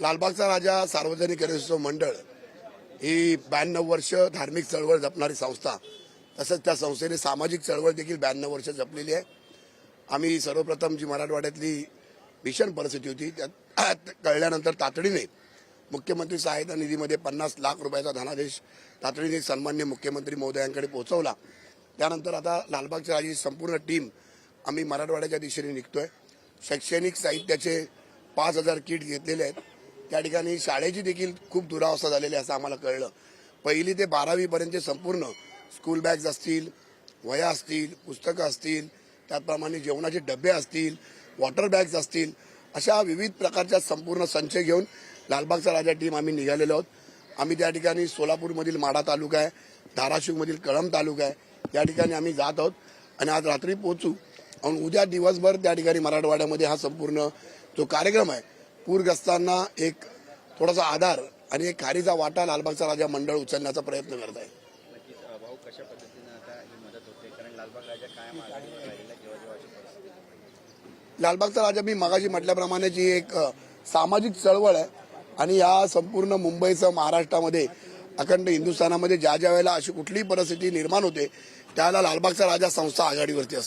लालबागचा राजा सार्वजनिक गणेशोत्सव मंडळ ही ब्याण्णव वर्ष धार्मिक चळवळ जपणारी संस्था. तसंच त्या संस्थेने सामाजिक चळवळ देखील ब्याण्णव वर्ष जपलेली आहे. आम्ही सर्वप्रथम जी मराठवाड्यातली भीषण परिस्थिती होती त्यात कळल्यानंतर तातडीने मुख्यमंत्री सहायता निधीमध्ये पन्नास लाख रुपयाचा धनादेश तातडीने सन्मान्य मुख्यमंत्री महोदयांकडे पोहोचवला. त्यानंतर आता लालबागच्या राजाची संपूर्ण टीम आम्ही मराठवाड्याच्या दिशेने निघतोय. शैक्षणिक साहित्याचे पाच हजार किट घेतलेले आहेत. त्या ठिकाणी शाळेची देखील खूप दुरावस्था झालेली आहे असं आम्हाला कळलं. पहिली ते बारावीपर्यंतचे संपूर्ण स्कूल बॅग्स असतील वह्या असतील पुस्तकं असतील त्याचप्रमाणे जेवणाचे डबे असतील वॉटर बॅग्स असतील अशा विविध प्रकारच्या संपूर्ण संच घेऊन लालबागचा राजा टीम आम्ही निघालेलो आहोत. आम्ही त्या ठिकाणी सोलापूरमधील माढा तालुका आहे धाराशिवमधील कळंब तालुका आहे. या ठिकाणी आम्ही जात आहोत आणि आज रात्री पोहोचू. आणि उद्या दिवसभर त्या ठिकाणी मराठवाड्यामध्ये हा संपूर्ण जो कार्यक्रम आहे पूरग्रस्तांना एक थोडासा आधार आणि एक खारीचा वाटा लालबागचा राजा मंडळ उचलण्याचा प्रयत्न करत आहे ही. लालबागचा राजा मी मगाशी म्हटल्याप्रमाणे जी एक सामाजिक चळवळ आहे आणि या संपूर्ण मुंबईसह महाराष्ट्रामध्ये अखंड हिंदुस्थानामध्ये ज्या ज्या वेळेला अशी कुठलीही परिस्थिती निर्माण होते त्यावेळेला लालबागचा राजा संस्था आघाडीवरती असते.